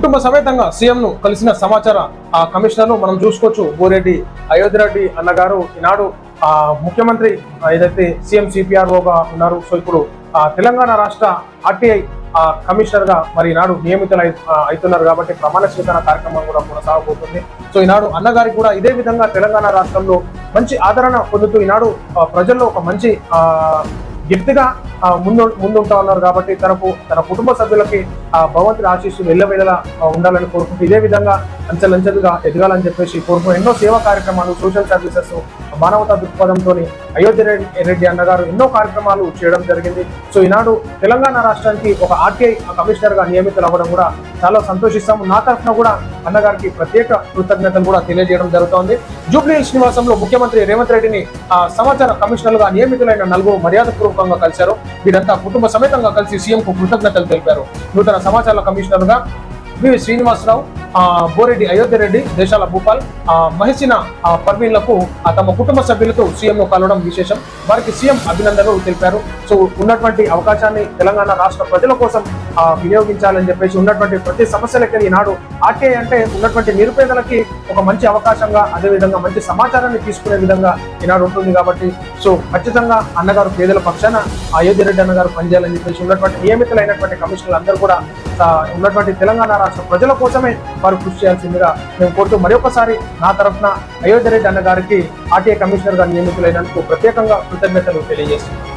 కుటుంబ సమేతంగా సీఎం ను కలిసిన సమాచార ఆ కమిషనర్ మనం చూసుకోవచ్చు. బోరెడ్డి అయోధ్యరెడ్డి అన్నగారు ఈనాడు ఆ ముఖ్యమంత్రి ఏదైతే సీఎం సిపిఆర్ఓగా ఉన్నారు. సో ఇప్పుడు ఆ, తెలంగాణ రాష్ట్ర ఆర్టీఐ ఆ, కమిషనర్గా మరి ఈనాడు నియమితులు అవుతున్నారు కాబట్టి ప్రమాణ స్వీకరణ కార్యక్రమం కూడా కొనసాగబోతుంది. సో ఈనాడు అన్నగారికి కూడా ఇదే విధంగా తెలంగాణ రాష్ట్రంలో మంచి ఆదరణ పొందుతూ ఈనాడు ప్రజల్లో ఒక మంచి గిఫ్ట్గా ముందు ముందుంటా ఉన్నారు కాబట్టి తనకు తన కుటుంబ సభ్యులకి ఆ భగవంతుడి ఆశీస్సులు వెళ్ళవేళలా ఉండాలని కోరుకుంటూ ఇదే విధంగా అంచెలంచెలుగా ఎదగాలని చెప్పేసి కోరుకుంటూ ఎన్నో సేవా కార్యక్రమాలు సోషల్ సర్వీసెస్ మానవతా దృక్పథంతో అయోధ్య రెడ్డి రెడ్డి అన్నగారు ఎన్నో కార్యక్రమాలు చేయడం జరిగింది. సో ఈనాడు తెలంగాణ రాష్ట్రానికి ఒక ఆర్టీఐ కమిషనర్గా నియమితులు అవ్వడం కూడా చాలా సంతోషిస్తాము. నా తరఫున కూడా అన్నగారికి ప్రత్యేక కృతజ్ఞతలు కూడా తెలియజేయడం జరుగుతోంది. జూబ్లీ శ్రీనివాసంలో నివాసంలో ముఖ్యమంత్రి రేవంత్ రెడ్డిని ఆ, సమాచార కమిషనర్గా నియమితులైన నలుగురు మర్యాదపూర్వకంగా కలిశారు. వీరంతా కుటుంబ సమేతంగా కలిసి సీఎంకు కృతజ్ఞతలు తెలిపారు. నూతన సమాచార కమిషనర్గా వి. శ్రీనివాసరావు బోరెడ్డి అయోధ్య రెడ్డి దేశాల భూపాల్ ఆ, మహసిన పర్వీన్లకు తమ కుటుంబ సభ్యులతో సీఎం ను కలవడం విశేషం. వారికి సీఎం అభినందనలు తెలిపారు. సో ఉన్నటువంటి అవకాశాన్ని తెలంగాణ రాష్ట్ర ప్రజల కోసం వినియోగించాలని చెప్పేసి ఉన్నటువంటి ప్రతి సమస్యలకి ఈనాడు ఆర్టీఐ అంటే ఉన్నటువంటి నిరుపేదలకి ఒక మంచి అవకాశంగా అదేవిధంగా మంచి సమాచారాన్ని తీసుకునే విధంగా ఈనాడు ఉంటుంది కాబట్టి సో ఖచ్చితంగా అన్నగారు పేదల పక్షాన అయోధ్య రెడ్డి అన్నగారు పనిచేయాలని చెప్పేసి ఉన్నటువంటి నియమితులైనటువంటి కమిషనర్లు అందరూ కూడా ఉన్నటువంటి తెలంగాణ రాష్ట్ర ప్రజల కోసమే వారు కృషి చేయాల్సిందిగా మేము కోరుతూ మరొకసారి నా తరఫున అయోధ్య రెడ్డి అన్న గారికి ఆర్టీఐ కమిషనర్గా నియమితులైనందుకు ప్రత్యేకంగా కృతజ్ఞతలు తెలియజేస్తున్నాం.